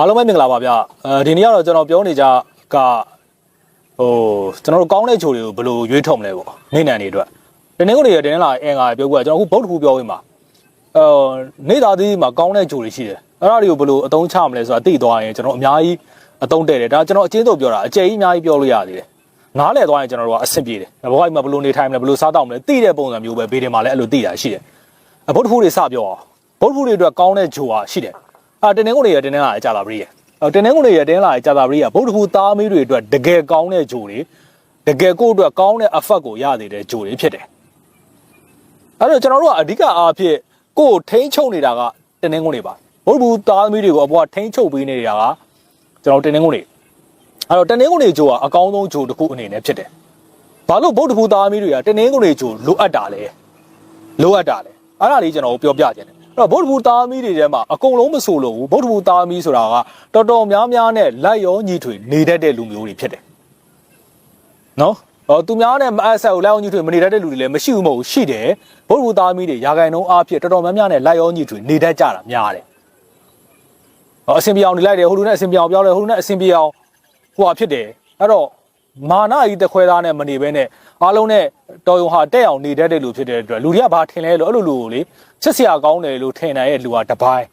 အားလုံးပဲမင်္ဂလာပါဗျအဲဒီနေ့ကတော့ကျွန်တော်ပြောနေကြကဟိုကျွန်တော်တို့ကောင်းတဲ့ချိုတွေကိုဘယ်လိုရွေးထုံမလဲပေါ့နေနံတွေအတွက်ဒီနေ့ကိုနေရတင်းလာအင်္ဂါပြောကွာကျွန်တော်အခုဗုဒ္ဓခုပြောဝင်မှာအော်နေသားသီးမှာကောင်းတဲ့ချိုတွေရှိတယ်အဲ့ဒါတွေကိုဘယ်လိုအသုံးချမလဲဆိုတာသိသွားရင်ကျွန်တော်အများကြီးအသုံးတဲ့တယ်ဒါကျွန်တော်အချင်းတို့ပြောတာအကျယ်ကြီးအများကြီးပြောလို့ရသေးတယ်နားလည်သွားရင်ကျွန်တော်တို့ကအဆင်ပြေတယ်ဘဝကြီးမှာဘယ်လိုနေထိုင်မလဲဘယ်လိုစားတော့မလဲသိတဲ့ပုံစံမျိုးပဲဘေးတင်မှာလည်းအဲ့လိုသိတာရှိတယ်အဗုဒ္ဓခုတွေစပြောအောင်ဗုဒ္ဓခုတွေအတွက်ကောင်းတဲ့ချိုဟာရှိတယ် အာတင်းနေကိုနေရတင်းနေလာအကြလာပြီရဲ့အော်တင်းနှင်းကုန်တွေရတင်းလာကြာတာပရိယဗုဒ္ဓဟူသားမီးတွေအတွက်တကယ်ကောင်းတဲ့ဂျိုတွေတကယ်ကိုယ့်အတွက်ကောင်းတဲ့အဖက်ကိုရသေးတဲ့ဂျိုတွေဖြစ်တယ်အဲ့တော့ကျွန်တော်တို့ကအဓိကအားဖြင့်ကိုယ်ထိန်းချုပ်နေတာကတင်းနှင်းကုန်တွေပါဗုဒ္ဓဟူသားမီးတွေကိုအပေါ်ကထိန်းချုပ်ပေးနေတာကကျွန်တော်တင်းနှင်းကုန်တွေအဲ့တော့တင်းနှင်းကုန်တွေဂျိုကအကောင်းဆုံးဂျိုတစ်ခုအနေနဲ့ဖြစ်တယ်ဘာလို့ဗုဒ္ဓဟူသားမီးတွေကတင်းနှင်းကုန်တွေဂျိုလိုအပ်တာလဲလိုအပ်တာလဲအဲ့ဒါလေးကျွန်တော်ပြောပြခြင်းတယ်အဲ့ တော့ဗုဒ္ဓဘူသားမီးတွေထဲမှာအကုန်လုံးမဆိုလို့ဘူးဗုဒ္ဓဘူသားမီးဆိုတာကတော်တော်များများနဲ့လက်ရောညီထွေနေတတ်တဲ့လူမျိုးတွေဖြစ်တယ်နော်ဟောသူများနဲ့မအပ်ဆက်ကိုလက်ရောညီထွေမနေတတ်တဲ့လူတွေလည်းမရှိဘူးမဟုတ်ဘူးရှိတယ်ဗုဒ္ဓဘူသားမီးတွေရာဂိုင်နှုန်းအားဖြင့်တော်တော်များများနဲ့လက်ရောညီထွေနေတတ်ကြတာများတယ်ဟောအစင်ပြောင်းနေလိုက်တယ်ဟိုလူနဲ့အစင်ပြောင်းပြောင်းလဲဟိုလူနဲ့အစင်ပြောင်းဟိုဟာဖြစ်တယ်အဲ့တော့ မာနကြီးတခွဲသားနဲ့မနေဘဲနဲ့အားလုံးနဲ့တော်ရုံဟာတက်အောင်နေတတ်တဲ့လူဖြစ်တဲ့အတွက်လူတွေကဘာထင်လဲလို့အဲ့လိုလူကိုလေချစ်စရာကောင်းတယ်လို့ထင်နိုင်တဲ့လူကတပိုင်း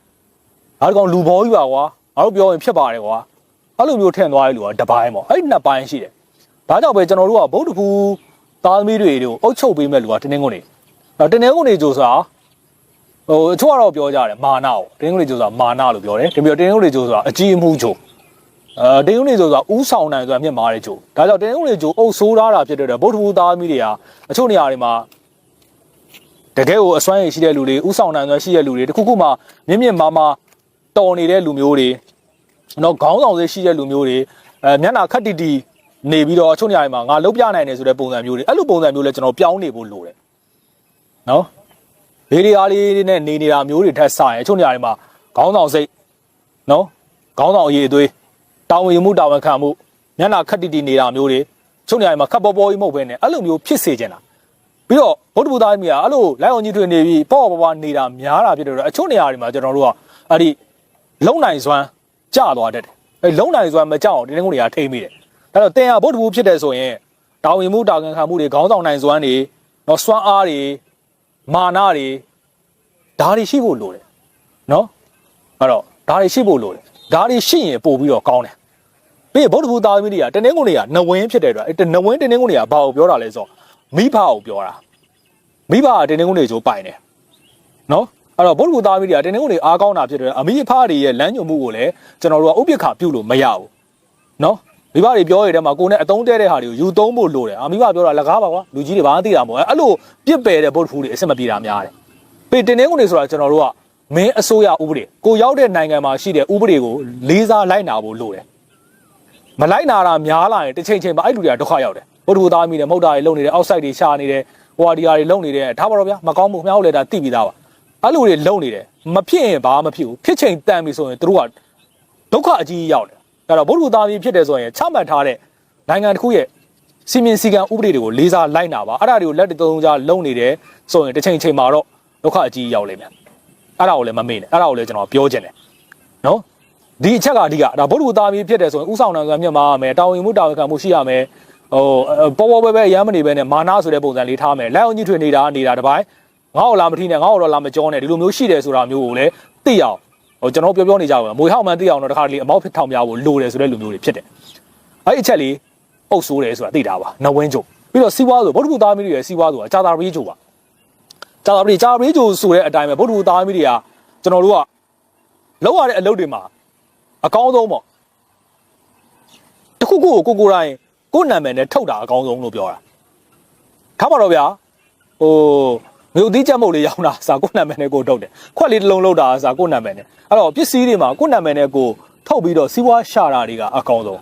အားကောင်လူဘောကြီးပါကွာငါတို့ပြောရင်ဖြစ်ပါတယ်ကွာအဲ့လိုမျိုးထင်သွားတဲ့လူကတပိုင်းပေါ့အဲ့ဒီနှစ်ပိုင်းရှိတယ်ဒါကြောင့်ပဲကျွန်တော်တို့ကဗုဒ္ဓကူသားသမီးတွေတို့အုပ်ချုပ်ပေးမဲ့လူကတင်းတင်းကုန်နေအဲ့တင်းတင်းကုန်နေကြိုဆိုတာဟိုအချို့ကတော့ပြောကြတယ်မာနကိုတင်းတင်းကုန်နေကြိုဆိုတာမာနလို့ပြောတယ်တပြီးတော့တင်းတင်းကုန်နေကြိုဆိုတာအကြီးအမှုကြို အဲတင်းကုန်နေကြိုဆိုတာဥဆောင်နိုင်ဆိုတာမြင့်မားတဲ့ကြိုဒါကြောင့်တင်းတင်းကုန်နေကြိုအုပ်ဆိုးထားတာဖြစ်တဲ့အတွက်ဗုဒ္ဓကူသားသမီးတွေကအချို့နေရာတွေမှာတကယ်ကိုအစွမ်းရည်ရှိတဲ့လူတွေဥဆောင်နိုင်စွမ်းရှိတဲ့လူတွေတခုခုမှမြင့်မြင့်မားမားတော်နေတဲ့လူမျိုးတွေနော်ခေါင်းဆောင်စိတ်ရှိတဲ့လူမျိုးတွေအဲမျက်နှာခက်တီတီနေပြီးတော့အချို့နေရာတွေမှာငါလုတ်ပြနိုင်တယ်ဆိုတဲ့ပုံစံမျိုးတွေအဲ့လိုပုံစံမျိုးလဲကျွန်တော်ပြောင်းနေဖို့လိုတယ်နော်ဘေးရီအားလေးနဲ့နေနေတာမျိုးတွေထက်ဆရင်အချို့နေရာတွေမှာခေါင်းဆောင်စိတ်နော်ခေါင်းဆောင်အရေးအသွေး တာဝန်ယူမှုတာဝန်ခံမှုမျက်နှာခက်တီတီနေတာမျိုးတွေအချို့နေရာတွေမှာခက်ပေါ်ပေါ်ကြီးမဟုတ်ဘဲနဲ့အဲ့လိုမျိုးဖြစ်စေချင်တာပြီးတော့ဗုဒ္ဓဘုရားကြီးကအဲ့လိုလိုက်အောင်ကြီးထွေနေပြီးပေါ့ပေါ့ပေါ့နေတာများတာဖြစ်တဲ့တော့အချို့နေရာတွေမှာကျွန်တော်တို့ကအဲ့ဒီလုံနိုင်စွမ်းကျသွားတတ်တယ်အဲ့လုံနိုင်စွမ်းမကြောက်အောင်ဒီနေ့ကုန်တွေကထိမ့်မိတယ်ဒါတော့တင်ဟာဗုဒ္ဓဘုဖြစ်တယ်ဆိုရင်တာဝန်မှုတာဝန်ခံမှုတွေခေါင်းဆောင်နိုင်စွမ်းတွေနော်စွမ်းအားတွေမာနတွေဒါတွေရှိဖို့လိုတယ်နော်အဲ့တော့ဒါတွေရှိဖို့လိုတယ် ဒါတွေရှိရင်ပို့ပြီးတော့ကောင်းတယ်ပြီးရင်ဗုဒ္ဓဘုသားသမီးတွေကတနင်္ဂနွေတွေကနဝင်းဖြစ်တဲ့အတွက်အဲ့နဝင်းတနင်္ဂနွေတွေကဘာကိုပြောတာလဲဆိုတော့မိဘကိုပြောတာမိဘကတင်းတင်းကုန်းတွေချိုးပိုင်တယ်နော်အဲ့တော့ဗုဒ္ဓဘုသားမိတွေကတင်းတင်းကုန်းတွေအားကောင်းတာဖြစ်တယ်အမိအဖတွေရဲ့လမ်းညွှန်မှုကိုလည်းကျွန်တော်တို့ကဥပိ္ပခပြုလို့မရဘူးနော်မိဘတွေပြောရတဲ့မှာကိုယ်နဲ့အတုံးတဲတဲ့ဟာတွေကိုယူသုံးဖို့လိုတယ်အမိဘပြောတာလကားပါကွာလူကြီးတွေဘာမှသိတာမဟုတ်အဲ့လိုပြစ်ပယ်တဲ့ဗုဒ္ဓဘုတွေအစ်မပြေတာများတယ်ပေတင်းတင်းကုန်းတွေဆိုတာကျွန်တော်တို့က မင်းအစိုးရဥပဒေကိုရောက်တဲ့နိုင်ငံမှာရှိတဲ့ဥပဒေကိုလေးစားလိုက်နာဖို့လိုတယ်မလိုက်နာတာများလာရင်တစ်ချိန်ချိန်မှာအဲ့လူတွေကဒုက္ခရောက်တယ်ဘုဒ္ဓဘုသားမိတယ်မဟုတ်တာတွေလုံနေတယ်အောက်ဆိုင်တွေရှာနေတယ်ဟိုဟာဒီဟာတွေလုံနေတယ်ထားပါတော့ဗျာမကောင်းဘူးမြောက်လေတာတိပြီးသားပါအဲ့လူတွေလုံနေတယ်မဖြစ်ရင်ဘာမှမဖြစ်ဘူးဖြစ်ချိန်တန်ပြီဆိုရင်တို့ကဒုက္ခအကြီးကြီးရောက်တယ်အဲ့တော့ဘုဒ္ဓဘုသားမိဖြစ်တယ်ဆိုရင်ချမှတ်ထားတဲ့နိုင်ငံတစ်ခုရဲ့စီမင်းစီကံဥပဒေတွေကိုလေးစားလိုက်နာပါအဲ့ဒါတွေကိုလက်တသုံးကြားလုံနေတယ်ဆိုရင်တစ်ချိန်ချိန်မှာတော့ဒုက္ခအကြီးကြီးရောက်လိမ့်မယ် အဲ့ဒါကိုလည်းမမေ့နဲ့အဲ့ဒါကိုလည်းကျွန်တော်ပြောချင်တယ်နော်ဒီအချက်ကအဓိကဒါဗုဒ္ဓသားမီးဖြစ်တယ်ဆိုရင်ဥဆောင်နိုင်စွမ်းမြတ်မာရမယ်တာဝန်မှုတာဝန်ခံမှုရှိရမယ်ဟိုပေါ်ပေါ်ပဲပဲရမ်းမနေပဲနဲ့မာနာဆိုတဲ့ပုံစံလေးထားမယ်လက်အောင်ကြီးထွေနေတာနေတာတပိုင်းငါ့ကိုလာမထီးနဲ့ငါ့ကိုတော့လာမကြောနဲ့ဒီလိုမျိုးရှိတယ်ဆိုတာမျိုးကိုလည်းသိအောင်ဟိုကျွန်တော်ပြောပြောနေကြပါမွေဟောက်မှန်သိအောင်တော့တခါတလေအမောက်ဖြစ်ထောင်များဖို့လိုတယ်ဆိုတဲ့လူမျိုးတွေဖြစ်တယ်အဲ့ဒီအချက်လေးအုပ်ဆိုးတယ်ဆိုတာသိတာပါနဝင်းကျုံပြီးတော့စီးပွားဆိုဗုဒ္ဓသားမီးတွေရဲ့စီးပွားဆိုတာကြာတာပရိကျုံပါ ကြာတာပရိကြာပရိကျုံဆိုတဲ့အတိုင်းပဲဗုဒ္ဓသားမီးတွေကကျွန်တော်တို့ကလောက်ရတဲ့အလုပ်တွေမှာအကောင်းဆုံးပေါ့တခုခုကိုကိုကိုတိုင်းကိုနာမည်နဲ့ထုတ်တာအကောင်းဆုံးလို့ပြောတာထားပါတော့ဗျာဟိုမြို့သီးချက်မုတ်လေးရောင်းတာစာကိုနာမည်နဲ့ကိုထုတ်တယ်ခွက်လေးတစ်လုံးလောက်တာစာကိုနာမည်နဲ့အဲ့တော့ပစ္စည်းတွေမှာကိုနာမည်နဲ့ကိုထုတ်ပြီးတော့စီးပွားရှာတာတွေကအကောင်းဆုံး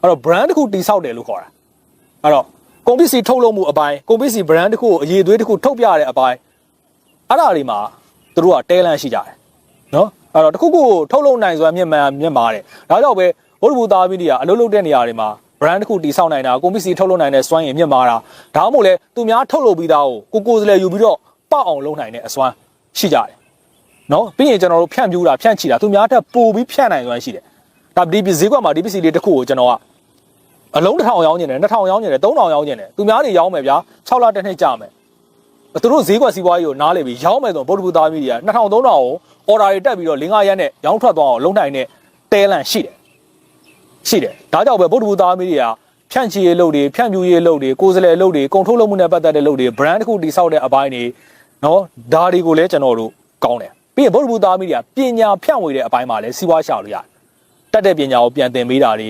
အဲ့တော့ brand တစ်ခုတိဆောက်တယ်လို့ခေါ်တာအဲ့တော့ကုန်ပစ္စည်းထုတ်လုပ်မှုအပိုင်းကုန်ပစ္စည်း brand တစ်ခုကိုအရေးသွေးတစ်ခုထုတ်ပြရတဲ့အပိုင်း အဲ့ဒါတွေမှာသူတို့ကတဲလန့်ရှိကြတယ်နော်အဲ့တော့တခုခုကိုထုတ်လုပ်နိုင်စွာမြင့်မှန်မြင့်မာတယ်ဒါကြောင့်ပဲဘုဒ္ဓဘုသားမီဒီယာအလုပ်လုပ်တဲ့နေရာတွေမှာ brand တစ်ခုတည်ဆောက်နိုင်တာကွန်ပစ္စည်းထုတ်လုပ်နိုင်တဲ့စွမ်းရည်မြင့်မာတာဒါမှမဟုတ်လေသူများထုတ်လုပ်ပြီးသားကိုကိုကိုယ်စလဲယူပြီးတော့ပောက်အောင်လုပ်နိုင်တဲ့အစွမ်းရှိကြတယ်နော်ပြီးရင်ကျွန်တော်တို့ဖြန့်ပြူးတာဖြန့်ချီတာသူများထက်ပိုပြီးဖြန့်နိုင်စွမ်းရှိတယ်ဒါဒီဈေးကွက်မှာဒီပစ္စည်းလေးတစ်ခုကိုကျွန်တော်ကအလုံးတစ်ထောင်ရောင်းနေတယ်နှစ်ထောင်ရောင်းနေတယ်သုံးထောင်ရောင်းနေတယ်သူများတွေရောင်းမယ်ဗျာ6လတစ်နှစ်ကြာမယ် သူတို့ဈေးကွက်စီးပွားရေးကိုနားလေပြီးရောင်းမယ်ဆိုဗုဒ္ဓဘုသားမီဒီယာ2000 3000ကိုအော်ဒါတွေတက်ပြီးတော့5ရက်နဲ့ရောင်းထွက်သွားအောင်လုံးနိုင်တဲ့တဲလန်ရှိတယ်ရှိတယ်ဒါကြောင့်ပဲဗုဒ္ဓဘုသားမီဒီယာဖြန့်ချီရေးလုပ်တွေဖြန့်ဖြူရေးလုပ်တွေကိုယ်စားလှယ်လုပ်တွေကုန်ထုတ်လုပ်မှုနဲ့ပတ်သက်တဲ့လုပ်တွေ brand တစ်ခုတိစောက်တဲ့အပိုင်းတွေနော်ဒါတွေကိုလည်းကျွန်တော်တို့ကောင်းတယ်ပြီးရင်ဗုဒ္ဓဘုသားမီဒီယာပညာဖြန့်ဝေတဲ့အပိုင်းမှာလည်းစီးပွားရှာလို့ရတယ်တက်တဲ့ပညာကိုပြန်သင်ပေးတာတွေ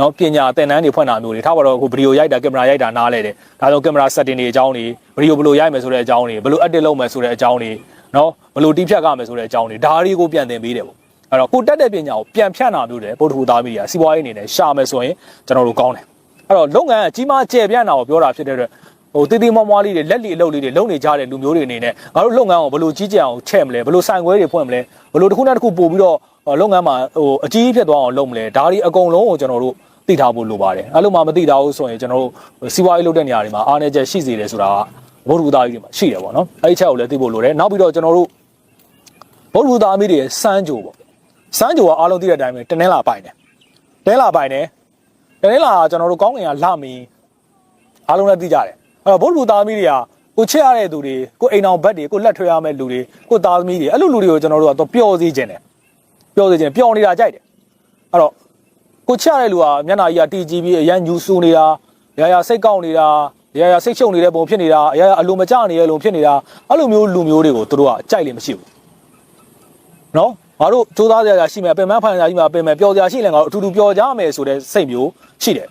နော်ပညာသင်တန်းတွေဖွင့်တာမျိုးတွေထားပါတော့အခုဗီဒီယိုရိုက်တာကင်မရာရိုက်တာနားလဲတယ်ဒါကြောင့်ကင်မရာ setting တွေအကြောင်းတွေဗီဒီယိုဘယ်လိုရိုက်မယ်ဆိုတဲ့အကြောင်းတွေဘယ်လို edit လုပ်မယ်ဆိုတဲ့အကြောင်းတွေနော်ဘယ်လိုတီးဖြတ်ရမယ်ဆိုတဲ့အကြောင်းတွေဒါတွေကိုပြန်သင်ပေးတယ်ပေါ့အဲ့တော့ကိုတက်တဲ့ပညာကိုပြန်ဖြန့်တာမျိုးတွေဗုဒ္ဓဘုသားမီဒီယာစီးပွားရေးအနေနဲ့ရှာမယ်ဆိုရင်ကျွန်တော်တို့ကောင်းတယ်အဲ့တော့လုပ်ငန်းကကြီးမားကျယ်ပြန့်တာကိုပြောတာဖြစ်တဲ့အတွက်ဟိုတီတီမွားမွားလေးတွေလက်လီအလုပ်လေးတွေလုပ်နေကြတဲ့လူမျိုးတွေအနေနဲ့ငါတို့လုပ်ငန်းကိုဘယ်လိုကြီးကြအောင်ချဲ့မလဲဘယ်လိုဆိုင်ခွဲတွေဖွင့်မလဲဘယ်လိုတစ်ခုနဲ့တစ်ခုပို့ပြီးတော့ လုပ်ငန်းမှာဟိုအကြီးဖြစ်သွားအောင်လုပ်မလဲဒါတွေအကုန်လုံးကိုကျွန်တော်တို့သိထားဖို့လိုပါတယ်အဲ့လိုမှမသိထားဘူးဆိုရင်ကျွန်တော်တို့စီးပွားရေးလုပ်တဲ့နေရာတွေမှာအားနည်းချက်ရှိစေတယ်ဆိုတာကဘုဒ္ဓဘုသားကြီးတွေမှာရှိတယ်ပေါ့နော်အဲ့ဒီချက်ကိုလည်းသိဖို့လိုတယ်နောက်ပြီးတော့ကျွန်တော်တို့ဘုဒ္ဓဘုသားအမိတွေရဲ့စမ်းကြိုပေါ့စမ်းကြိုကအားလုံးသိတဲ့အတိုင်းပဲတနင်္လာပိုင်တယ်တနင်္လာပိုင်တယ်တနင်္လာကကျွန်တော်တို့ကောင်းကင်ကလှမင်းအားလုံးလည်းသိကြတယ်အဲ့တော့ဘုဒ္ဓဘုသားအမိတွေကကိုချစ်ရတဲ့သူတွေကိုအိမ်အောင်ဘက်တွေကိုလက်ထွေးရမယ့်လူတွေကိုသားသမီးတွေအဲ့လိုလူတွေကိုကျွန်တော်တို့ကတော့ပျော်စေခြင်းတယ် ပျော်စေခြင်းပျော်နေတာကြိုက်တယ်အဲ့တော့ကိုချရတဲ့လူကမျက်နှာကြီးကတီကြီးပြီးအရန်ညူဆူနေတာရာရာစိတ်ကောက်နေတာရာရာစိတ်ချုပ်နေတဲ့ပုံဖြစ်နေတာအရာရာအလိုမကျနေတဲ့လုံဖြစ်နေတာအဲ့လိုမျိုးလူမျိုးတွေကိုသူတို့ကကြိုက်လိမ့်မရှိဘူးနော်ငါတို့စူးစမ်းကြရရှိမယ်ပင်မဖိုင်ရာကြီးမှာပင်မပျော်ကြရှိလဲငါတို့အထူးထူးပျော်ကြမယ်ဆိုတဲ့စိတ်မျိုးရှိတယ်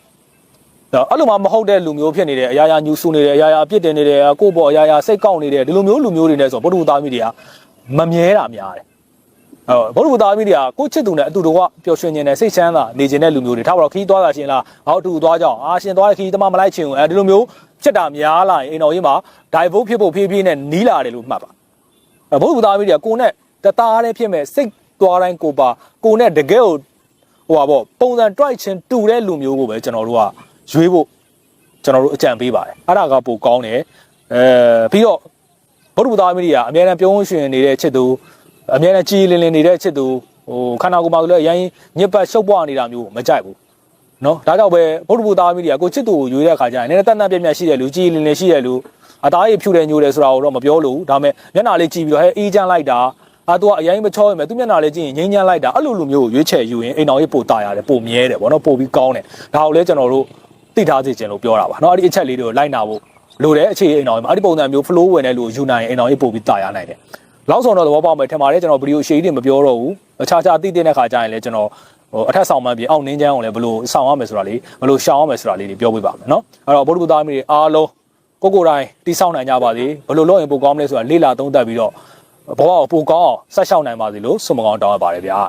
ဒါအဲ့လိုမှမဟုတ်တဲ့လူမျိုးဖြစ်နေတယ်အရာရာညူဆူနေတယ်အရာရာအပြစ်တင်နေတယ်ကိုယ့်ဘောအရာရာစိတ်ကောက်နေတယ်ဒီလိုမျိုးလူမျိုးတွေနဲ့ဆိုဗုဒ္ဓဘုသားမိတွေကမမြဲတာများတယ် အဲ့တော့ဘုရားဘုသားမိတွေကကိုချစ်သူနဲ့အတူတော်ကပျော်ရွှင်နေတယ်စိတ်ချမ်းသာနေခြင်းတဲ့လူမျိုးတွေထားပါတော့ခီးသွားတာရှင်လားဟောအတူသွားကြအောင်အာရှင်သွားတဲ့ခီးတမမလိုက်ချင်ဘူးအဲဒီလိုမျိုးဖြစ်တာများလာရင်အိမ်တော်ကြီးမှာ divert ဖြစ်ဖို့ဖြည်းဖြည်းနဲ့နီးလာတယ်လို့မှတ်ပါအဲ့ဘုရားဘုသားမိတွေကကိုနဲ့တသားတည်းဖြစ်မဲ့စိတ်သွားတိုင်းကိုပါကိုနဲ့တကယ်ကိုဟိုပါပေါ့ပုံစံတွိုက်ချင်းတူတဲ့လူမျိုးကိုပဲကျွန်တော်တို့ကရွေးဖို့ကျွန်တော်တို့အကြံပေးပါတယ်အဲ့ဒါကပိုကောင်းတယ်အဲပြီးတော့ဘုရားဘုသားမိတွေကအများအားပြုံးရွှင်နေတဲ့ချစ်သူ အများနဲ့ကြီးလင်းလင်းနေတဲ့အချစ်သူဟိုခန္ဓာကိုယ်မှာဆိုလည်းအရင်ညစ်ပတ်ရှုပ်ပွားနေတာမျိုးမကြိုက်ဘူးနော်ဒါကြောင့်ပဲဘုဒ္ဓဘုသားမိတွေကကိုချစ်သူကိုယူတဲ့အခါကျရင်နည်းနည်းတန်တန်ပြက်ပြက်ရှိတဲ့လူကြီးလင်းလင်းရှိတဲ့လူအသားရည်ဖြူတယ်ညိုတယ်ဆိုတာကိုတော့မပြောလို့ဒါပေမဲ့မျက်နှာလေးကြည့်ပြီးတော့ဟဲ့အေးချမ်းလိုက်တာအာသူကအရင်မချောရင်မဲ့သူမျက်နှာလေးကြည့်ရင်ငိမ့်ညမ်းလိုက်တာအဲ့လိုလူမျိုးကိုရွေးချယ်ယူရင်အိမ်တော်ကြီးပိုတာရတယ်ပိုမြဲတယ်ဗောနော်ပိုပြီးကောင်းတယ်ဒါကိုလည်းကျွန်တော်တို့သိထားစေချင်လို့ပြောတာပါနော်အဲ့ဒီအချက်လေးတွေကိုလိုက်နာဖို့လိုတဲ့အခြေအနေအိမ်တော်ကြီးမှာအဲ့ဒီပုံစံမျိုး flow ဝင်တဲ့လူကိုယူနိုင်ရင်အိမ်တော်ကြီးပိုပြီးတာရနိုင်တယ် လောက်ဆောင်တော့သဘောပေါက်မယ်ထင်ပါတယ်ကျွန်တော်ဗီဒီယိုရှေ့တွေမပြောတော့ဘူးအခြားခြားအသိတဲ့ခါကျရင်လည်းကျွန်တော်ဟိုအထက်ဆောင်မှပြင်အောက်နင်းချမ်းအောင်လည်းဘယ်လိုဆောင်ရမယ်ဆိုတာလေးဘယ်လိုရှောင်ရမယ်ဆိုတာလေးတွေပြောပြပါမယ်နော်အဲ့တော့ဗုဒ္ဓဘုသားမီးတွေအားလုံးကိုကိုတိုင်းတိဆောက်နိုင်ကြပါစေဘယ်လိုလုပ်ရင်ပိုကောင်းမလဲဆိုတာလေ့လာသုံးသပ်ပြီးတော့ဘဝကိုပိုကောင်းအောင်ဆက်ရှောက်နိုင်ပါစေလို့ဆုမကောင်းတောင်းရပါတယ်ဗျာ